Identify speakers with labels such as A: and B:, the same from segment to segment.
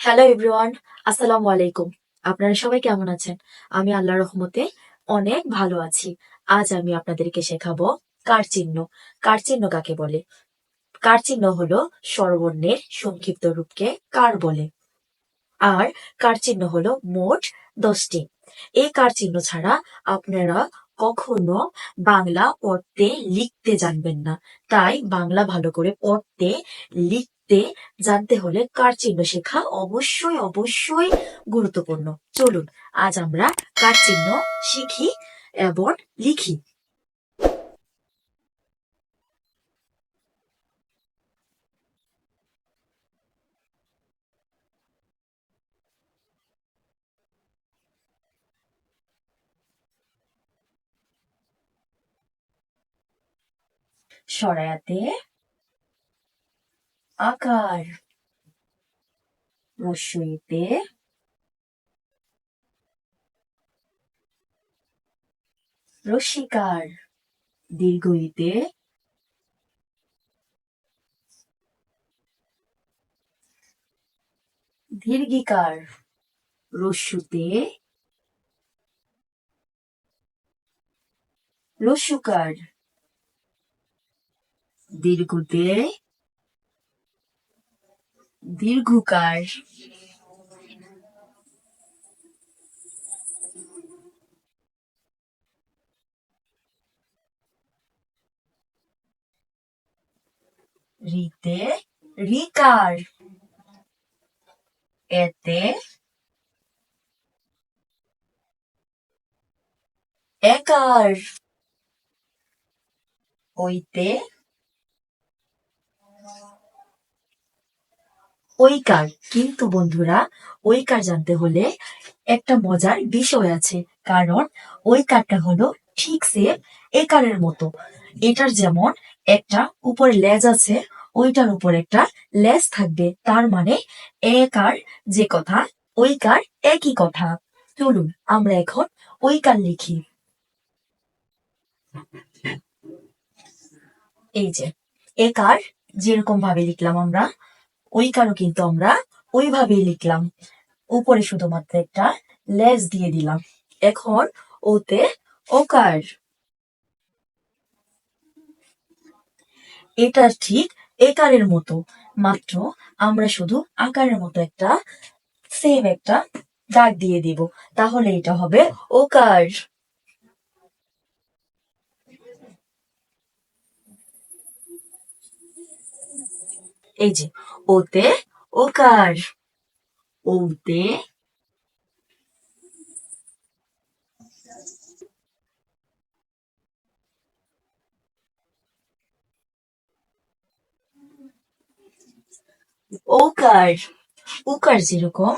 A: Hello everyone আসসালামু আলাইকুম আপনারা সবাই কেমন আছেন? আমি আল্লাহর রহমতে অনেক ভালো আছি। আজ আমি আপনাদেরকে শেখাবো কার চিহ্ন কাকে বলে? কার চিহ্ন হলো স্বরবর্ণের সংক্ষিপ্ত রূপকে কার বলে। আর কার চিহ্ন হলো মোট দশটি। এই কার চিহ্ন ছাড়া আপনারা কখনো বাংলা পড়তে লিখতে জানবেন না। তাই বাংলা ভালো করে পড়তে লিখতে জানতে হলে কার চিহ্ন শেখা অবশ্যই অবশ্যই গুরুত্বপূর্ণ। চলুন, আজ আমরা কার চিহ্ন শিখি এবং লিখি। সরায়াতে আকার রস্যইতে রস্যিকার দীর্ঘইতে দীর্ঘিকার রস্যুতে রস্যুকার দীর্ঘতে দীর্ঘকার। রিতে রিকার। এতে একার। ওইতে ওইকার কিন্তু বন্ধুরা ওইকার জানতে হলে একটা মজার বিষয় আছে। কারণ ওইকারটা হলো ঠিক সে একারের মতো। এটার যেমন একটা উপরে লেজ আছে, ওইটার উপর একটা লেজ থাকবে। তার মানে একার যে কথা ওইকার একই কথা। চলুন, আমরা এখন ওইকার লিখি। এই যে একার যেরকম ভাবে লিখলাম আমরা ওইকারও কিন্তু আমরা ওইভাবেই লিখলাম। উপরে শুধুমাত্র একটা লেজ দিয়ে দিলাম। এখন ওতে ওকার। এটা ঠিক একারের মতো, মাত্র আমরা শুধু আকারের মতো একটা সেম একটা দাগ দিয়ে দিব। তাহলে এটা হবে ওকার। এই যে ওতে ওকার ওতে ওকার ওকার যেরকম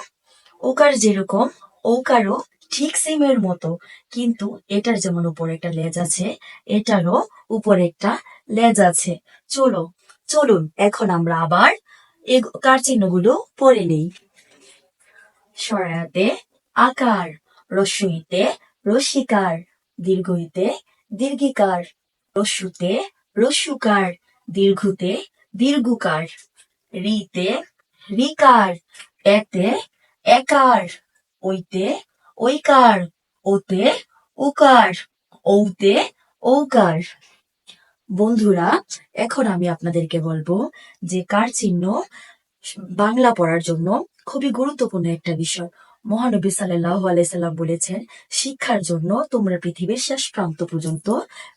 A: ওকার যেরকম ওকারও ঠিক সেমের মতো, কিন্তু এটার যেমন উপরে একটা লেজ আছে, এটারও উপরে একটা লেজ আছে। চলো, চলুন, এখন আমরা আবার কার চিহ্নগুলো? পড়ে নেই। সরায়াতে আকার রস্যইতে রস্যিকার দীর্ঘইতে দীর্ঘিকার রস্যুতে রস্যুকার দীর্ঘতে দীর্ঘকার, রিতে রিকার, এতে একার ওইতে ওইকার ওতে উকার ঔতে ঔকার। বন্ধুরা, এখন আমি আপনাদেরকে বলব যে কার চিহ্ন বাংলা পড়ার জন্য খুবই গুরুত্বপূর্ণ একটা বিষয়। মহানবী সাল্লাহ আলাইসাল্লাম বলেছেন, শিক্ষার জন্য তোমরা পৃথিবীর শেষ প্রান্ত পর্যন্ত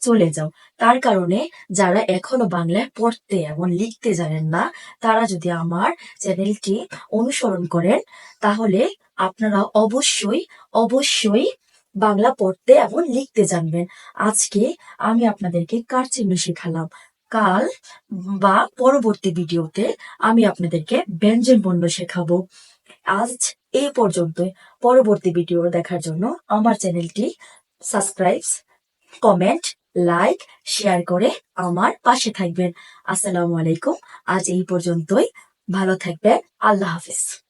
A: চলে যাও। তার কারণে যারা এখনও বাংলায় পড়তে এবং লিখতে জানেন না, তারা যদি আমার চ্যানেলটি অনুসরণ করেন, তাহলে আপনারা অবশ্যই অবশ্যই বাংলা পড়তে এবং লিখতে জানবেন। আজকে আমি আপনাদেরকে কার চিহ্ন শেখালাম? কাল বা পরবর্তী ভিডিওতে আমি আপনাদেরকে ব্যঞ্জন বর্ণ শেখাবো। আজ এই পর্যন্ত। পরবর্তী ভিডিও দেখার জন্য আমার চ্যানেলটি সাবস্ক্রাইব, কমেন্ট, লাইক, শেয়ার করে আমার পাশে থাকবেন। আসসালামু আলাইকুম। আজ এই পর্যন্তই। ভালো থাকবেন। আল্লাহ হাফিজ।